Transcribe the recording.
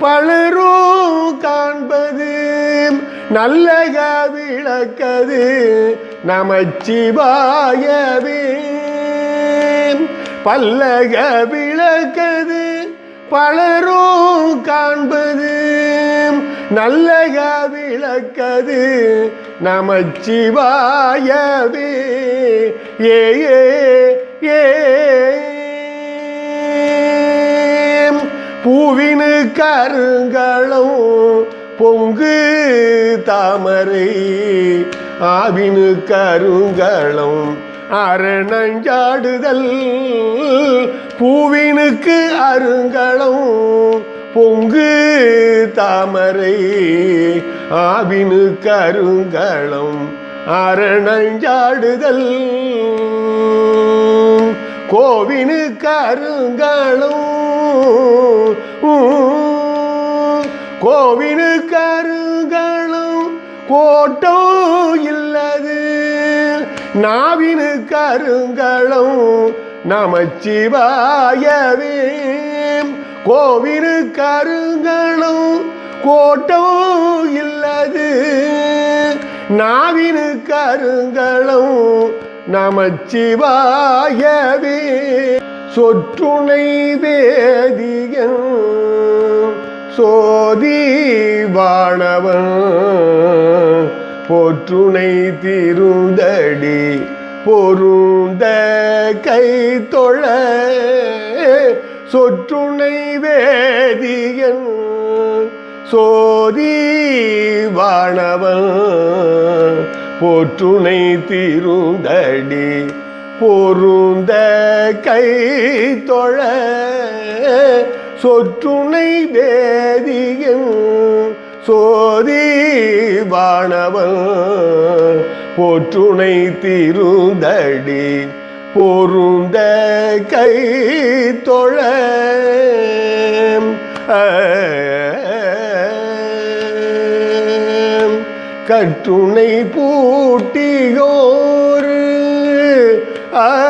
பலரும் காண்பது நல்லக விளக்கது நமச்சிவாயவே. பல்லக விளக்கது பலரும் காண்பது நல்லக விளக்கது நமச்சிவாயவே. ஏ ஏ ஏ கருங்களும் பொங்கு தாமரை ஆவினு கருங்களும் அரணஞ்சாடுதல் பூவினுக்கு அருங்களம் பொங்கு தாமரை ஆவினு கருங்களம் அரணஞ்சாடுதல் கோவினு கருங்களும் கோவினு கருகளும் கோட்டம் இல்லது. நாவினு கருங்களும் நமச்சிவாயவே. கோவினு கருங்களும் கோட்டம் இல்லது. நாவினு கருங்களும் நமச்சிவாயவே. சொற்றுணை வேதியன் சோதி வாணவன் போற்றுனை திருந்தடி பொருந்த கை தொழ சொற்றுனை வேதியன். சோதி வாணவன் போற்றுனை திருந்தடி பொருந்த கை தொழ சொற்றுணை வேதியன் சோதி வாணவன் போற்றுணை திருந்தடி பொருந்த கை தொழ. கற்றுணை பூட்டியோர். ஆ